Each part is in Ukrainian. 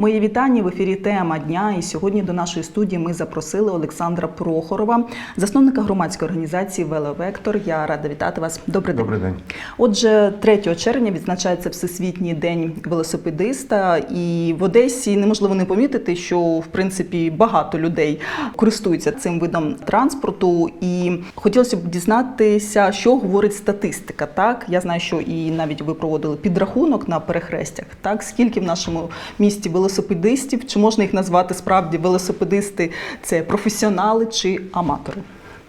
Мої вітання в ефірі тема дня. І сьогодні до нашої студії ми запросили Олександра Прохорова, засновника громадської організації Веловектор. Я рада вітати вас. Добрий день. Добрий день. Отже, 3 червня відзначається Всесвітній день велосипедиста, і в Одесі неможливо не помітити, що в принципі багато людей користуються цим видом транспорту. І хотілося б дізнатися, що говорить статистика. Так, я знаю, що і навіть ви проводили підрахунок на перехрестях. Так, скільки в нашому місті велосипедистів, чи можна їх назвати справді велосипедисти? Це професіонали чи аматори?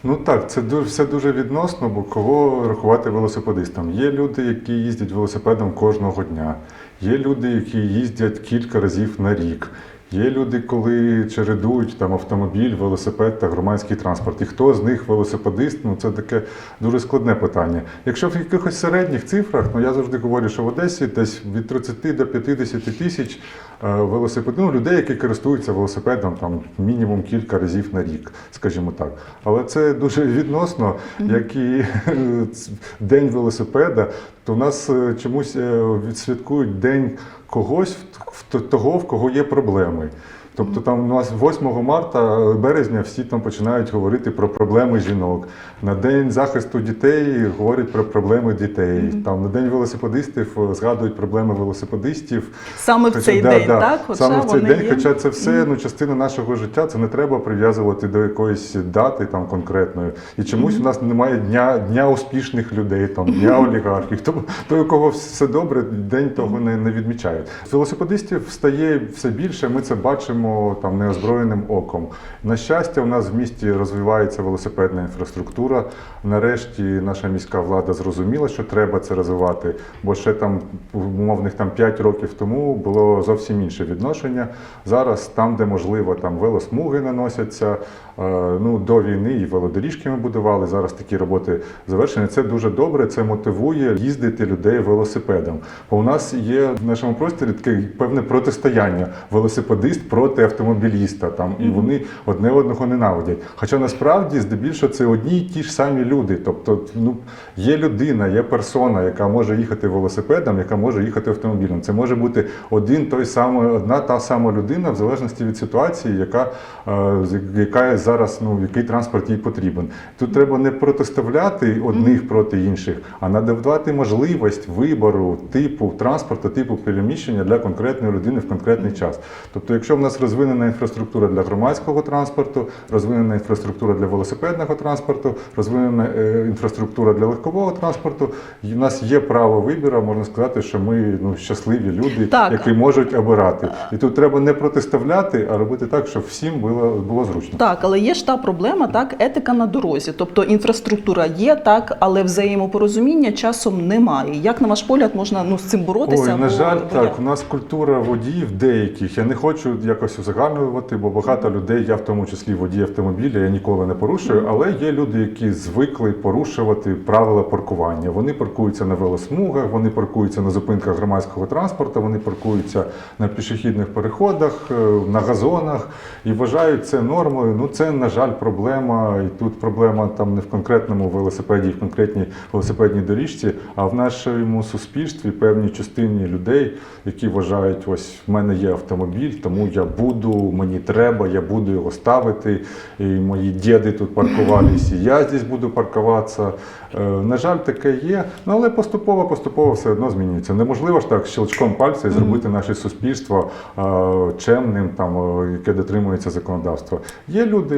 Ну так, це дуже все дуже відносно, бо кого рахувати велосипедистом. Є люди, які їздять велосипедом кожного дня. Є люди, які їздять кілька разів на рік. Є люди, коли чередують там автомобіль, велосипед та громадський транспорт. І хто з них велосипедист? Ну це таке дуже складне питання. Якщо в якихось середніх цифрах, ну я завжди говорю, що в Одесі десь від 30 до 50 тисяч е, велосипед, ну, людей, які користуються велосипедом там мінімум кілька разів на рік, скажімо так. Але це дуже відносно, як і е, день велосипеда, то в нас е, чомусь відсвяткують день когось того, в кого є проблеми. Тобто там у нас 8 марта, е, березня всі там починають говорити про проблеми жінок. На день захисту дітей говорять про проблеми дітей. Там на день велосипедистів е, згадують проблеми велосипедистів. Саме в цей день, так? Хоча Саме в цей день, є. хоча це все ну, частина нашого життя, це не треба прив'язувати до якоїсь дати там конкретної. І чомусь у нас немає дня, дня успішних людей, там, дня олігархів. Тому той, у кого все добре, день того не, не відмічають. Велосипедистів стає все більше, ми це бачимо там неозброєним оком. На щастя, у нас в місті розвивається велосипедна інфраструктура. Нарешті наша міська влада зрозуміла, що треба це розвивати, бо ще там умовних там 5 років тому було зовсім інше відношення. Зараз там, де можливо, там велосмуги наносяться. Е, Ну, до війни і велодоріжки ми будували. Зараз такі роботи завершені. Це дуже добре. Це мотивує їздити людей велосипедом. Бо у нас є в нашому просторі таке певне протистояння велосипедист проти автомобіліста. Там і вони одне одного ненавидять. Хоча насправді здебільшого це одні й ті ж самі люди. Тобто, ну є людина, є персона, яка може їхати велосипедом, яка може їхати автомобілем. Це може бути один той самий, одна та сама людина, в залежності від ситуації, яка, е, яка зараз ну який транспорт їй потрібен. Тут треба не протиставляти одних проти інших, а надавати можливість вибору типу транспорту, типу переміщення для конкретної людини в конкретний час. Тобто, якщо в нас розвинена інфраструктура для громадського транспорту, розвинена інфраструктура для велосипедного транспорту, розвинена е, інфраструктура для легкового транспорту, і в нас є право вибору, можна сказати, що ми ну щасливі люди, Так. які можуть обирати. І тут треба не протиставляти, а робити так, щоб всім було, було зручно. Так, але є ж та проблема, так, етика на дорозі. Тобто інфраструктура є, так, але взаємопорозуміння часом немає. Як на ваш погляд можна ну, з цим боротися? Ой, на жаль, так. У нас культура водіїв деяких. Я не хочу якось узагальнювати, бо багато людей, я в тому числі водій автомобіля, я ніколи не порушую. Але є люди, які звикли порушувати правила паркування. Вони паркуються на велосмугах, вони паркуються на зупинках громадського транспорту, вони паркуються на пішохідних переходах, е, на газонах і вважають це нормою. Ну це на жаль проблема. І тут проблема там не в конкретному велосипеді, в конкретній велосипедній доріжці, а в нашому суспільстві певній частині людей, які вважають, ось в мене є автомобіль, тому я буду, мені треба, я буду його ставити. І мої діди тут паркувались, і я здесь буду паркуватися. Е, На жаль, таке є. Ну але поступово, поступово все одно змінюється. Неможливо ж так щелчком пальця і зробити наше суспільство е, чемним, там е, яке дотримується законодавства. Є люди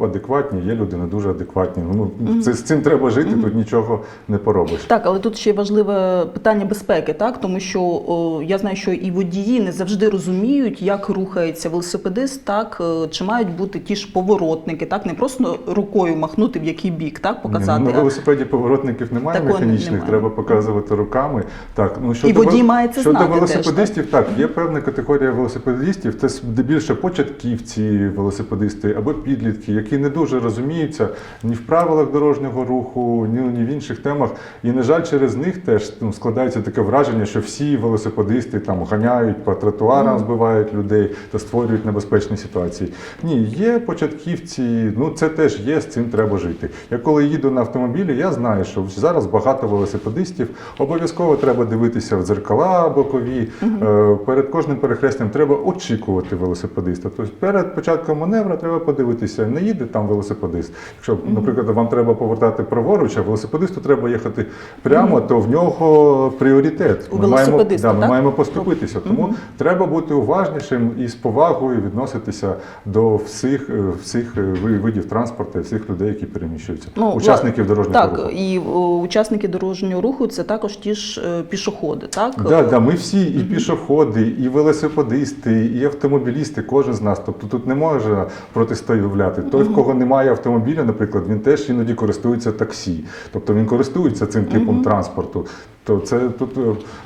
адекватні, є люди не дуже адекватні. Ну це з цим треба жити, тут нічого не поробиш. Так, але тут ще важливе питання безпеки, так тому що о, я знаю, що і водії не завжди розуміють, як рухається велосипедист, так е, чи мають бути ті ж поворотники, так не просто рукою махнути в який бік, так показати. Ні, ну, на велосипеді поворотників немає Такого механічних, немає. треба показувати руками. Так, ну щодо, водій вел- має це щодо знати теж, велосипедистів, так, є певна категорія велосипедистів, це здебільше початківці велосипедисти або підлітки, які не дуже розуміються ні в правилах дорожнього руху, ні, ні в інших темах. І, на жаль, через них теж ну, складається таке враження, що всі велосипедисти там ганяють по тротуарам, збивають людей та створюють небезпечні ситуації. Ні, є початківці, ну це теж є, з цим треба жити. Я коли їду на автомобілі, я знаю, що зараз багато велосипедистів. Обов'язково треба дивитися в дзеркала бокові. Е, Перед кожним перехрестям треба очікувати велосипедиста. Тобто перед початком маневра треба подивитися, не їде там велосипедист. Якщо, наприклад, вам треба повертати праворуч, а велосипедисту треба їхати прямо, то в нього пріоритет. У Ми маємо, да, ми так? маємо поступитися. Тому треба бути уважнішим і повагою відноситися до всіх, е, всіх е, видів транспорту, всіх людей, які переміщуються. Учасників дорожнього Ну, так, руху. і о, учасники дорожнього руху це також ті ж е, пішоходи, так? Да, да, ми всі і пішоходи, і велосипедисти, і автомобілісти, кожен з нас. Тобто тут не може протистояти. Той, в кого немає автомобіля, наприклад, він теж іноді користується таксі. Тобто він користується цим типом транспорту. То це тут е,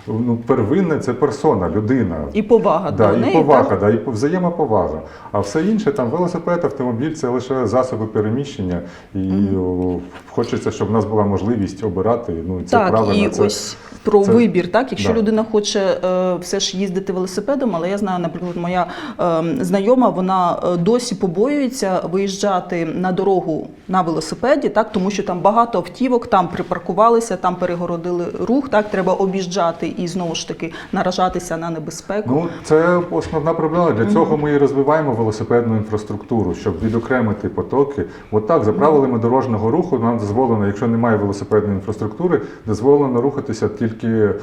ну, первинне це персона, людина. І повага Да, до і неї. повага, так? да, і взаємоповага. А все інше, там велосипед, автомобіль це лише засоби переміщення. І о, хочеться, щоб в нас була можливість обирати. Ну, це Так, правильно. і це, ось про це- вибір, так якщо Да. людина хоче е, все ж їздити велосипедом, але я знаю, наприклад, моя е, знайома, вона е, досі побоюється виїжджати на дорогу на велосипеді, так тому що там багато автівок, там припаркувалися, там перегородили рух. Так треба об'їжджати і знову ж таки наражатися на небезпеку. Ну, це основна проблема. Для цього ми і розвиваємо велосипедну інфраструктуру, щоб відокремити потоки. От так, за правилами дорожнього руху, нам дозволено, якщо немає велосипедної інфраструктури, дозволено рухатися тільки е,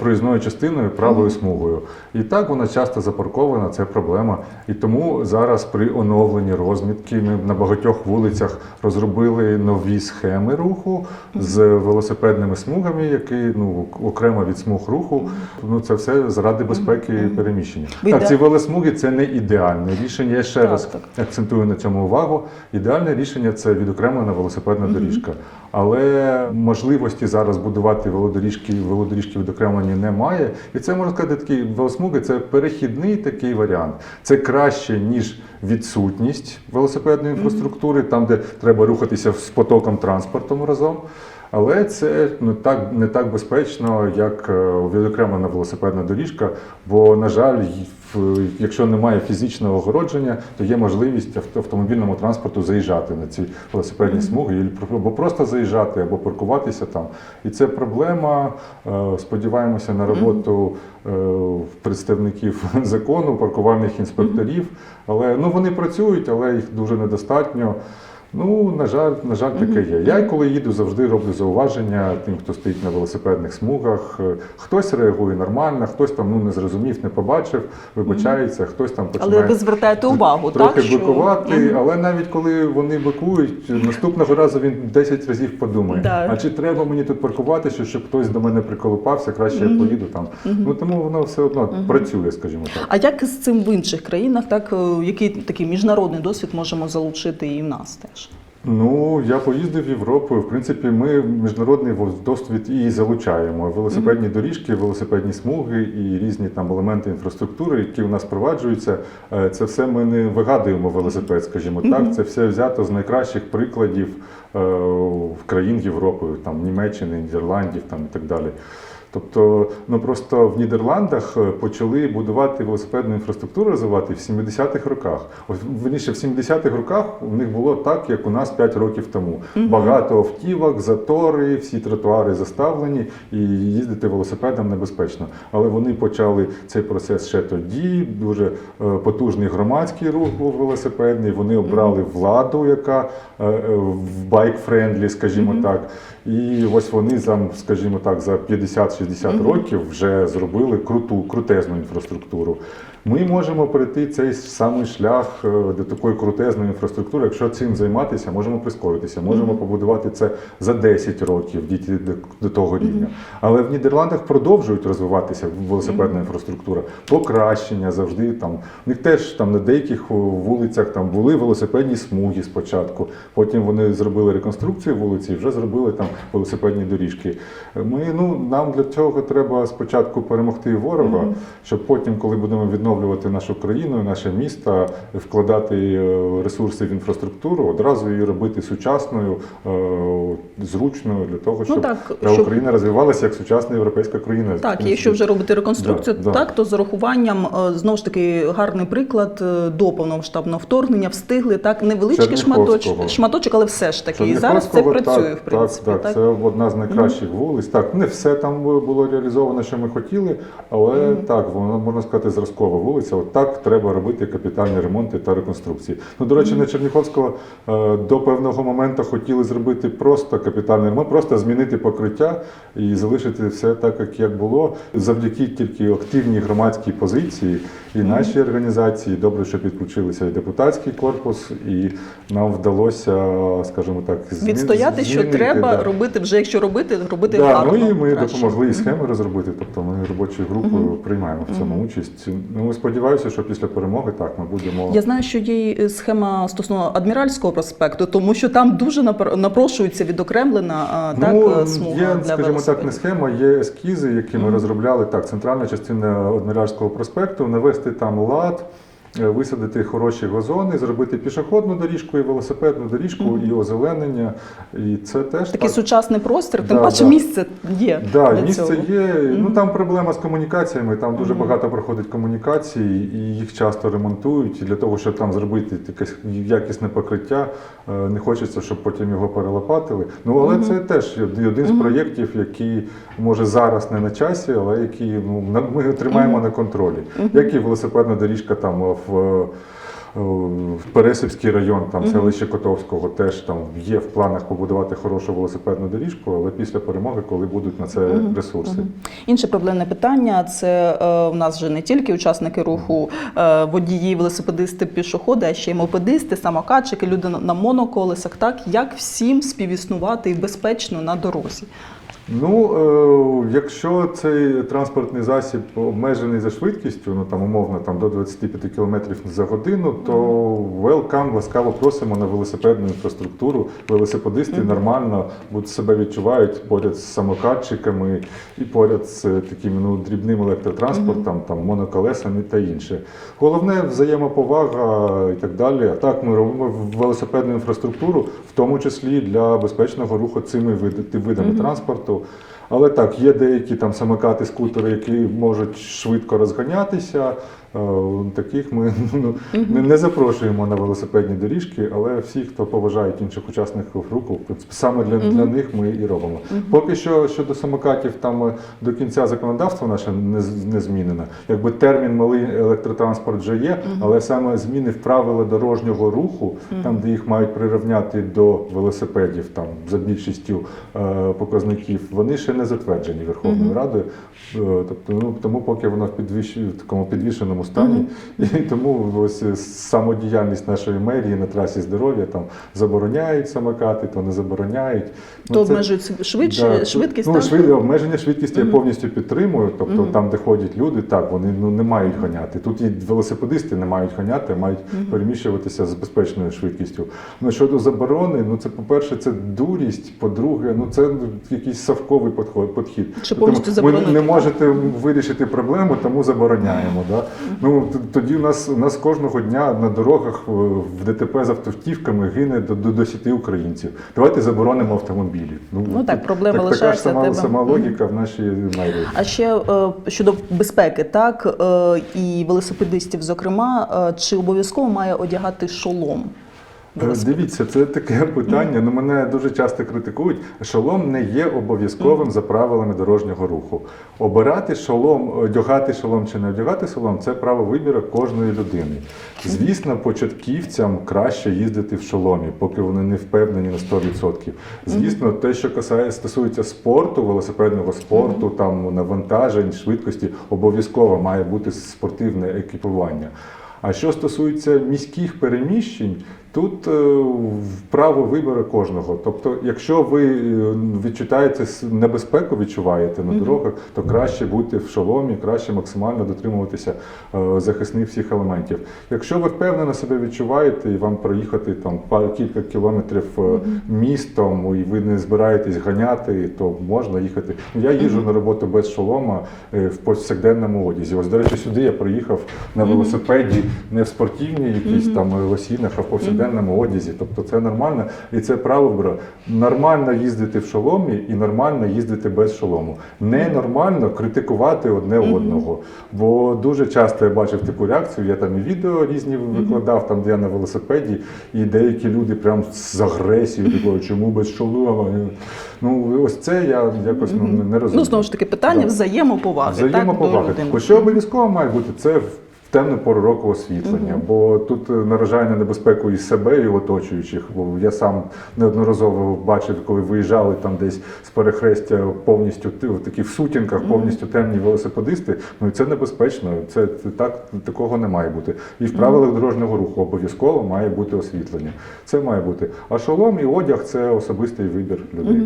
проїзною частиною правою смугою. І так вона часто запаркована, це проблема. І тому зараз при оновленні розмітки ми на багатьох вулицях розробили нові схеми руху з велосипедними смугами, які ну окремо від смуг руху. Ну це все заради безпеки переміщення. Так, ці велосмуги це не ідеальне рішення. Я ще Так, раз так. акцентую на цьому увагу. Ідеальне рішення це відокремлена велосипедна доріжка. Але можливості зараз будувати велодоріжки, велодоріжки відокремлені немає. І це можна сказати, такі велосмуги це перехідний такий варіант. Це краще ніж відсутність велосипедної інфраструктури, там де треба рухатися з потоком транспортом разом. Але це ну так не так безпечно, як е, відокремлена велосипедна доріжка. Бо, на жаль, якщо немає фізичного огородження, то є можливість авто- автомобільному транспорту заїжджати на ці велосипедні смуги, або просто заїжджати, або паркуватися там. І це проблема. Е, Сподіваємося на роботу е, представників закону, паркувальних інспекторів. Але ну вони працюють, але їх дуже недостатньо. Ну, на жаль, на жаль, таке є. Я коли їду, завжди роблю зауваження тим, хто стоїть на велосипедних смугах. Е, Хтось реагує нормально, хтось там ну не зрозумів, не побачив, вибачається, хтось там починає Але ви звертаєте увагу, трохи так що бикувати, але навіть коли вони бикують, наступного разу він 10 разів подумає, Да. а чи треба мені тут паркуватися, щоб хтось до мене приколупався, краще я поїду там. Ну тому воно все одно працює, скажімо так. А як з цим в інших країнах, так е, який такий міжнародний досвід можемо залучити і в нас теж? Ну, я поїздив в Європу. В принципі, ми міжнародний досвід і залучаємо. Велосипедні доріжки, велосипедні смуги і різні там елементи інфраструктури, які у нас впроваджуються. Е, Це все ми не вигадуємо велосипед, скажімо так. Це все взято з найкращих прикладів е, в країн Європи, там Німеччини, Нідерландів там і так далі. Тобто, ну просто в Нідерландах е, почали будувати велосипедну інфраструктуру, розвивати в 70-х роках. Ось верніше, в 70-х роках у них було так, як у нас 5 років тому. Багато автівок, затори, всі тротуари заставлені, і їздити велосипедом небезпечно. Але вони почали цей процес ще тоді. Дуже е, потужний громадський рух був велосипедний. Вони обрали владу, яка е, в байк-френдлі, скажімо так. І ось вони там, скажімо так, за 50-60 років вже зробили круту, крутезну інфраструктуру. Ми можемо пройти цей самий шлях е, до такої крутезної інфраструктури. Якщо цим займатися, можемо прискоритися, можемо побудувати це за 10 років, дійти до, того рівня. Але в Нідерландах продовжують розвиватися велосипедна інфраструктура, покращення завжди там. У них теж там на деяких вулицях там були велосипедні смуги спочатку. Потім вони зробили реконструкцію вулиці і вже зробили там велосипедні доріжки. Ми ну нам для цього треба спочатку перемогти ворога, щоб потім, коли будемо відновлювати відновлювати нашу країну, наше місто, вкладати е, ресурси в інфраструктуру, одразу її робити сучасною, е, зручною для того, щоб, так, щоб- Україна розвивалася як сучасна європейська країна. Так, і якщо вже робити реконструкцію, Да, да. так то з урахуванням е, знову ж таки гарний приклад до повномасштабного вторгнення встигли так невеличкий шматочок, шматочок, але все ж таки і зараз це працює так, в принципі. Так, так, це одна з найкращих вулиць. Так, не все там було реалізовано, що ми хотіли, але так, вона можна сказати, зразкова вулиця. От так треба робити капітальні ремонти та реконструкції. Ну, до речі, на Черніховського е, до певного моменту хотіли зробити просто капітальний ремонт, просто змінити покриття і залишити все так, як, було. Завдяки тільки активній громадській позиції і нашій організації. Добре, що підключилися і депутатський корпус, і нам вдалося, скажімо так, змі- Відстояти, що змінити, треба да. робити вже, якщо робити, робити Да, гарно. ну і ми краще. допомогли і схеми розробити. Тобто ми робочою групою приймаємо в цьому участь. Ну ми сподіваємося, що після перемоги так ми будемо. Я знаю, що є схема стосовно адміральського проспекту, тому що там дуже напр- напрошується відокремлена ну, так ну, смуга є, для скажімо так, не схема, є ескізи, які ми розробляли. Так, центральна частина Адміральського проспекту, навести там лад. Е, Висадити хороші газони, зробити пішохідну доріжку і велосипедну доріжку, і озеленення. І це теж Такий так. сучасний простір, тим паче да. місце є. Да, для місце цього. є. Ну там проблема з комунікаціями. Там дуже багато проходить комунікацій, і їх часто ремонтують. І для того, щоб там зробити якесь якісне покриття, е, не хочеться, щоб потім його перелопатили. Ну але це теж один з проєктів, який може зараз не на часі, але який ну ми тримаємо на контролі. Як і велосипедна доріжка там в. Е, в Пересипський район, там селище Котовського, теж там є в планах побудувати хорошу велосипедну доріжку, але після перемоги, коли будуть на це ресурси. Інше проблемне питання це е, в нас вже не тільки учасники руху, е, водії, велосипедисти, пішоходи, а ще й мопедисти, самокатчики, люди на- на моноколесах. Так як всім співіснувати і безпечно на дорозі? Ну, е, якщо цей транспортний засіб обмежений за швидкістю, ну там умовно там до 25 км за годину, то welcome, ласкаво просимо на велосипедну інфраструктуру. Велосипедисти нормально будуть себе відчувають поряд з самокатчиками і поряд з е, таким ну, дрібним електротранспортом, там моноколесами та інше. Головне взаємоповага і так далі. А так ми робимо велосипедну інфраструктуру, в тому числі для безпечного руху цими видами транспорту. Але так, є деякі там самокати, скутери, які можуть швидко розганятися. Е, Таких ми ну, не, запрошуємо на велосипедні доріжки, але всі, хто поважають інших учасників руху, саме для, для них ми і робимо. Поки що щодо самокатів, там е, до кінця законодавство наше не, не змінено. Якби термін малий електротранспорт вже є, але саме зміни в правила дорожнього руху, там, де їх мають прирівняти до велосипедів, там за більшістю е, показників, вони ще не затверджені Верховною Радою. Е, тобто, ну тому поки воно в підвищ... в такому підвішеному стані, і тому ось е, самодіяльність нашої мерії на трасі здоров'я там забороняють самокати, то не забороняють. Ну, То це- обмежують швидше Да, швидкість. Ну, швид... обмеження швидкості я повністю підтримую. Тобто там, де ходять люди, так вони ну не мають ганяти. Тут і велосипедисти не мають ганяти, а мають переміщуватися з безпечною швидкістю. Ну щодо заборони, ну це по-перше, це дурість. По-друге, ну це ну, якийсь совковий подход- підхід. Що повністю ви не можете вирішити проблему, тому забороняємо. Да? Ну тоді у нас у нас кожного дня на дорогах в ДТП з автівками гине до, до 10 українців. Давайте заборонимо автомобілі. Ну, так, проблема така ж сама, тебе. сама логіка в нашій мерії. А ще е, щодо безпеки, так е, і велосипедистів, зокрема, е, чи обов'язково має одягати шолом? Дивіться, це таке питання. Ну мене дуже часто критикують. Шолом не є обов'язковим за правилами дорожнього руху. Обирати шолом, одягати шолом чи не одягати шолом це право вибіру кожної людини. Звісно, початківцям краще їздити в шоломі, поки вони не впевнені на 100%. Звісно, те, що касає стосується спорту, велосипедного спорту, там навантажень, швидкості, обов'язково має бути спортивне екіпування. А що стосується міських переміщень, Тут е, право вибору кожного. Тобто, якщо ви е, відчуваєте небезпеку, відчуваєте на дорогах, то краще бути в шоломі, краще максимально дотримуватися е, захисних всіх елементів. Якщо ви впевнено себе відчуваєте і вам проїхати там кілька кілометрів містом, і ви не збираєтесь ганяти, то можна їхати. Ну, Я їжджу на роботу без шолома в повсякденному одязі. Ось, до речі, сюди я приїхав на велосипеді, не в спортивній якійсь там лосінах, а в повсякденному одязі. Тобто це нормально і це право вибору. Нормально їздити в шоломі і нормально їздити без шолому. Ненормально критикувати одне одного. Бо дуже часто я бачив таку реакцію. Я там і відео різні викладав, там де я на велосипеді, і деякі люди прям з агресією такою, чому без шолома. Ну ось це я якось ну, не розумію. Ну, знову ж таки, питання взаємоповаги. Взаємоповаги. Бо що обов'язково має бути, це в темну пору року освітлення, бо тут е, наражає на небезпеку і себе, і оточуючих. Бо я сам неодноразово бачив, коли виїжджали там десь з перехрестя повністю в такі в сутінках, повністю темні велосипедисти. Ну і це небезпечно. Це, так такого не має бути. І в правилах дорожнього руху обов'язково має бути освітлення. Це має бути. А шолом і одяг це особистий вибір людей.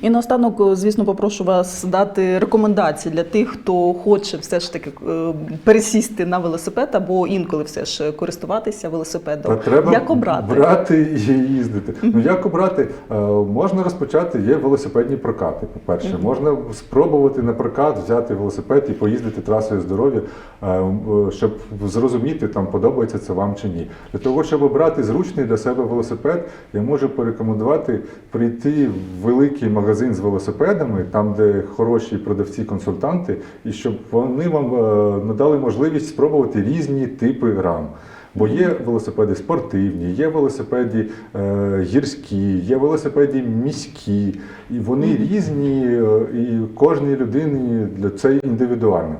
І наостанок, звісно, попрошу вас дати рекомендації для тих, хто хоче все ж таки е, пересісти на велосипед або інколи все ж користуватися велосипедом. Та треба Як обрати? брати і їздити. Ну як обрати? Е, Можна розпочати. Є велосипедні прокати. По перше, можна спробувати на прокат взяти велосипед і поїздити трасою здоров'я, е, щоб зрозуміти, там подобається це вам чи ні. Для того, щоб обрати зручний для себе велосипед, я можу порекомендувати прийти в великий магазин з велосипедами, там де хороші продавці-консультанти, і щоб вони вам е, надали можливість спробувати різні типи рам. Бо є велосипеди спортивні, є велосипеді е, гірські, є велосипеді міські, і вони різні, е, і кожній людині для це індивідуально.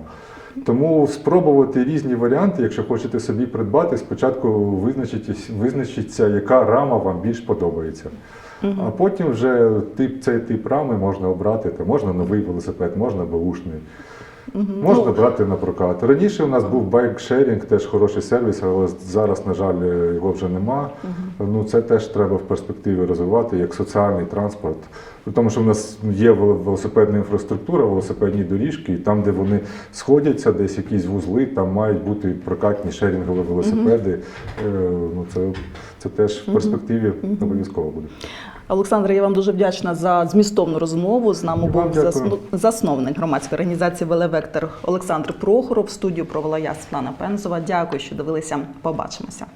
Тому спробувати різні варіанти, якщо хочете собі придбати, спочатку визначиться, яка рама вам більш подобається. А потім вже тип, цей тип рами можна обрати. Та можна новий велосипед, можна беушний. Можна брати на прокат. Раніше у нас був байкшерінг, теж хороший сервіс, але зараз, на жаль, його вже нема. Ну це теж треба в перспективі розвивати як соціальний транспорт. Тому, що в нас є велосипедна інфраструктура, велосипедні доріжки, і там, де вони сходяться, десь якісь вузли, там мають бути прокатні шерінгові велосипеди. Е, Ну це, це теж в перспективі обов'язково буде. Олександр, я вам дуже вдячна за змістовну розмову. З нами був дякую. засновник громадської організації Велевектор Олександр Прохоров. Студію провела я Світлана Пензова. Дякую, що дивилися. Побачимося.